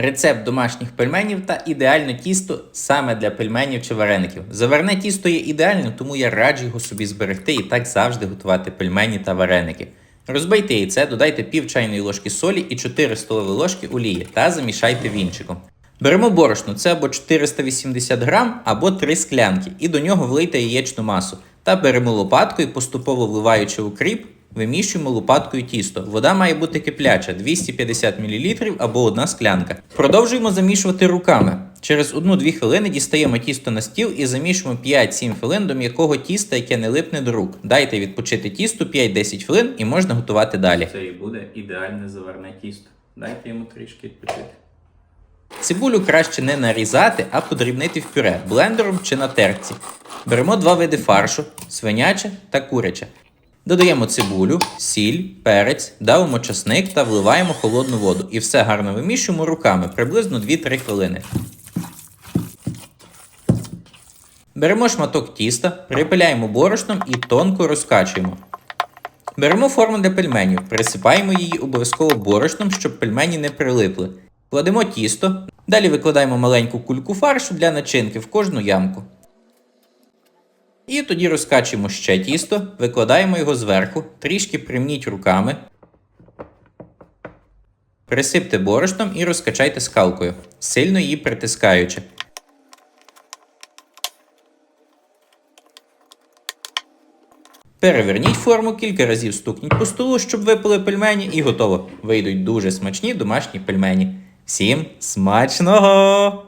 Рецепт домашніх пельменів та ідеальне тісто саме для пельменів чи вареників. Заварне тісто є ідеальним, тому я раджу його собі зберегти і так завжди готувати пельмені та вареники. Розбийте яйце, додайте пів чайної ложки солі і 4 столові ложки олії та замішайте вінчиком. Беремо борошно, це або 480 грам, або 3 склянки, і до нього влийте яєчну масу. Та беремо лопатку і поступово вливаючи укріп, вимішуємо лопаткою тісто. Вода має бути кипляча 250 мл або одна склянка. Продовжуємо замішувати руками. Через 1-2 хвилини дістаємо тісто на стіл і замішуємо 5-7 хвилин до м'якого тіста, яке не липне до рук. Дайте відпочити тісту 5-10 хвилин і можна готувати далі. Це і буде ідеальне заварне тісто. Дайте йому трішки відпочити. Цибулю краще не нарізати, а подрібнити в пюре блендером чи на терці. Беремо два види фаршу свиняче та куряче. Додаємо цибулю, сіль, перець, давимо часник та вливаємо холодну воду. І все гарно вимішуємо руками приблизно 2-3 хвилини. Беремо шматок тіста, припиляємо борошном і тонко розкачуємо. Беремо форму для пельменів, присипаємо її обов'язково борошном, щоб пельмені не прилипли. Кладемо тісто, далі викладаємо маленьку кульку фаршу для начинки в кожну ямку. І тоді розкачуємо ще тісто, викладаємо його зверху, трішки примніть руками. Присипте борошном і розкачайте скалкою, сильно її притискаючи. Переверніть форму, кілька разів стукніть по столу, щоб випали пельмені, і готово. Вийдуть дуже смачні домашні пельмені. Всім смачного!